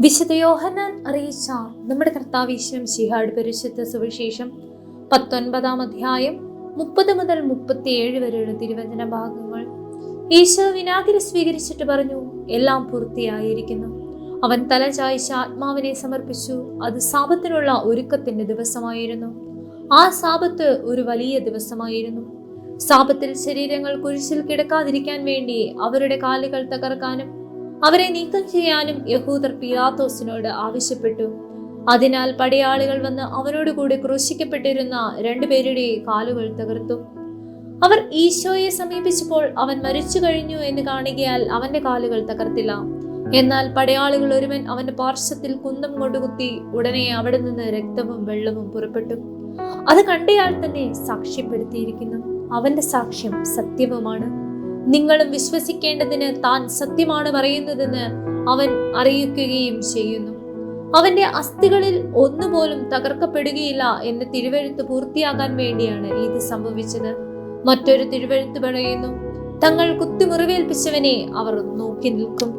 വിശുദ്ധ യോഹന്നാൻ അറിയിച്ച നമ്മുടെ കർത്താവീശ്വരം ശിഹാട് പരിശുദ്ധ സുവിശേഷം പത്തൊൻപതാം അധ്യായം മുപ്പത് മുതൽ മുപ്പത്തിയേഴ് വരെയുള്ള തിരുവചന ഭാഗങ്ങൾ. ഈശോ വിനാഗിരി സ്വീകരിച്ചിട്ട് പറഞ്ഞു എല്ലാം പൂർത്തിയായിരിക്കുന്നു. അവൻ തല ചായ്ച്ച ആത്മാവിനെ സമർപ്പിച്ചു. അത് സാപത്തിനുള്ള ഒരുക്കത്തിന്റെ ദിവസമായിരുന്നു. ആ സാപത്ത് ഒരു വലിയ ദിവസമായിരുന്നു. സാപത്തിൽ ശരീരങ്ങൾ കുരിശിൽ കിടക്കാതിരിക്കാൻ വേണ്ടി അവരുടെ കാലുകൾ തകർക്കാനും അവരെ നീക്കം ചെയ്യാനും യഹൂദർ പിലാത്തോസിനോട് ആവശ്യപ്പെട്ടു. അതിനാൽ പടയാളികൾ വന്ന് അവനോട് കൂടെ ക്രൂശിക്കപ്പെട്ടിരുന്ന രണ്ടുപേരുടെ കാലുകൾ തകർത്തു. അവർ ഈശോയെ സമീപിച്ചപ്പോൾ അവൻ മരിച്ചു കഴിഞ്ഞു എന്ന് കാണുകയാൽ അവന്റെ കാലുകൾ തകർത്തില്ല. എന്നാൽ പടയാളികൾ ഒരുവൻ അവന്റെ പാർശ്വത്തിൽ കുന്തം കൊണ്ടുകുത്തി ഉടനെ അവിടെ നിന്ന് രക്തവും വെള്ളവും പുറപ്പെട്ടു. അത് കണ്ടയാൾ തന്നെ സാക്ഷ്യപ്പെടുത്തിയിരിക്കുന്നു. അവന്റെ സാക്ഷ്യം സത്യവുമാണ്. നിങ്ങളും വിശ്വസിക്കേണ്ടതിന് താൻ സത്യമാണ് പറയുന്നതെന്ന് അവൻ അറിയിക്കുകയും ചെയ്യുന്നു. അവന്റെ അസ്ഥികളിൽ ഒന്നുപോലും തകർക്കപ്പെടുകയില്ല എന്ന് തിരുവഴുത്ത് പൂർത്തിയാകാൻ വേണ്ടിയാണ് ഇത് സംഭവിച്ചത്. മറ്റൊരു തിരുവഴുത്ത് പറയുന്നു തങ്ങൾ കുത്തിമുറിവേൽപ്പിച്ചവനെ അവർ നോക്കി നിൽക്കും.